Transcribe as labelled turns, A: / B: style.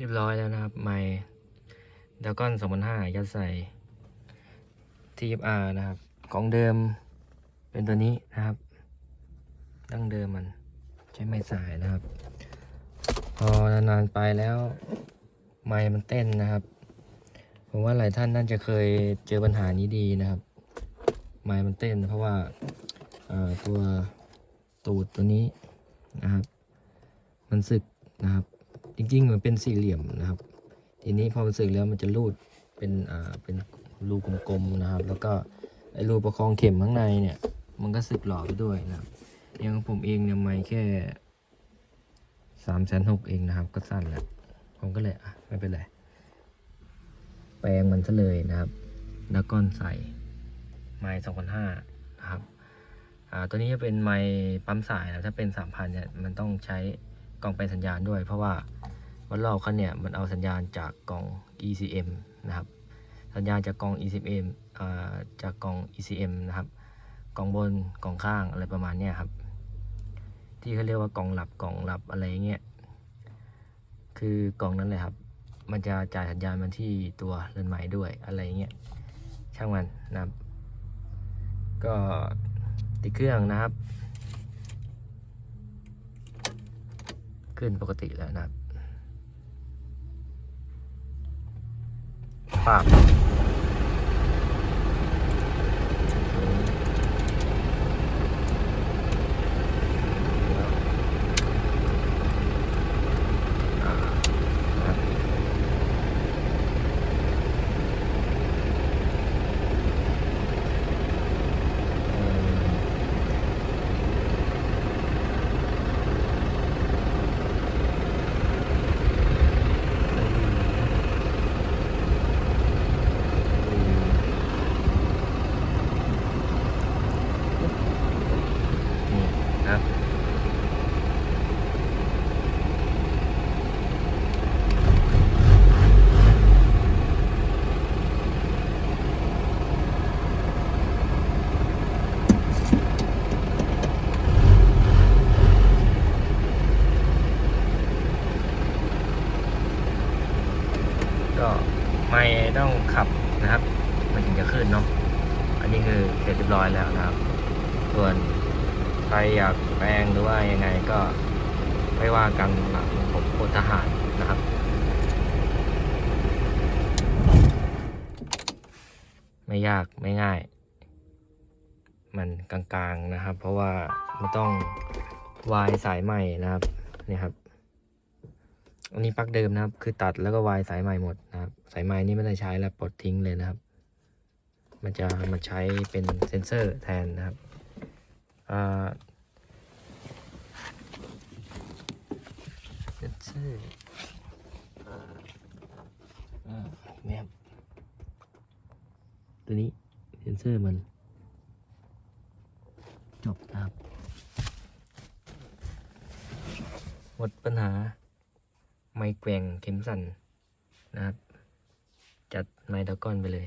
A: เรียบร้อยแล้วนะครับ ไมค์ดากอน2005ยัดใส่ TFR นะครับ ของเดิมเป็นตัวนี้นะครับ ดั้งเดิมมันใช้ไม้สายนะครับ พอนานๆไปแล้ว ไมค์มันเต้นนะครับ ผมว่าหลายท่านน่าจะเคยเจอปัญหานี้ดีนะครับ ไมค์มันเต้น เพราะว่าตัวตูดตัวนี้นะครับ มันสึกนะครับ จริงๆมันเป็นสี่เหลี่ยมนะครับ ทีนี้พอมันสึกแล้วมันจะรูดเป็นอ่าเป็นรูกลมๆนะครับ แล้วก็ไอ้รูประคองเข็มข้างในเนี่ย มันก็สึกหล่อไปด้วยนะครับอย่างของผมเองเนี่ยไม่แค่สามแสนหกเองนะครับ ก็สั้นแล้วผมก็เลยอะไม่เป็นไรแปลงมันซะเลยนะครับแล้วก้อนใส่ไม้สองพันห้านะครับอ่าตัวนี้จะเป็นไม้ปั๊มสายนะถ้าเป็นสามพันเนี่ยมันต้องใช้กล่องไปสัญญาณด้วย เพราะว่า วันรอบคันเนี่ยมันเอาสัญญาณจากกล่อง ECM นะครับ สัญญาณจากกล่อง ECM อ่าจากกล่อง ECM นะครับ กล่องบนกล่องข้างอะไรประมาณเนี้ยครับ ที่เขาเรียกว่ากล่องหลับกล่องหลับอะไรเงี้ย คือกล่องนั้นเลยครับ มันจะจ่ายสัญญาณมาที่ตัวเรือนไหมด้วยอะไรเงี้ย ช่างมันนะครับ ก็ติดเครื่องนะครับ ขึ้นปกติแล้วนะครับ ปากอ่านะครับเอ่อ นี่ครับ ก็ไม่ต้องขับนะครับ มันถึงจะขึ้นเนาะอันนี้คือเสร็จเรียบร้อยแล้วนะครับ ส่วนใครอยากแปลงหรือว่ายังไงก็ไม่ว่ากันหลังผมโคทหารนะครับไม่ยากไม่ง่าย มันกลางๆนะครับ เพราะว่าไม่ต้องวายสายใหม่นะครับนี่ครับ อันนี้ปลั๊กเดิมนะครับ คือตัดแล้วก็วายสายใหม่หมดนะครับ สายใหม่นี่ไม่ได้ใช้แล้วปลดทิ้งเลยนะครับ มันจะมาใช้เป็นเซนเซอร์แทนนะครับอ่าเซนเซอร์อ่าอ่าแมครับตัวนี้เซนเซอร์มัน จบนะครับ หมดปัญหา ไม้แกว่งเข็มสั่นนะครับ จัดไม้ตะก้อนไปเลย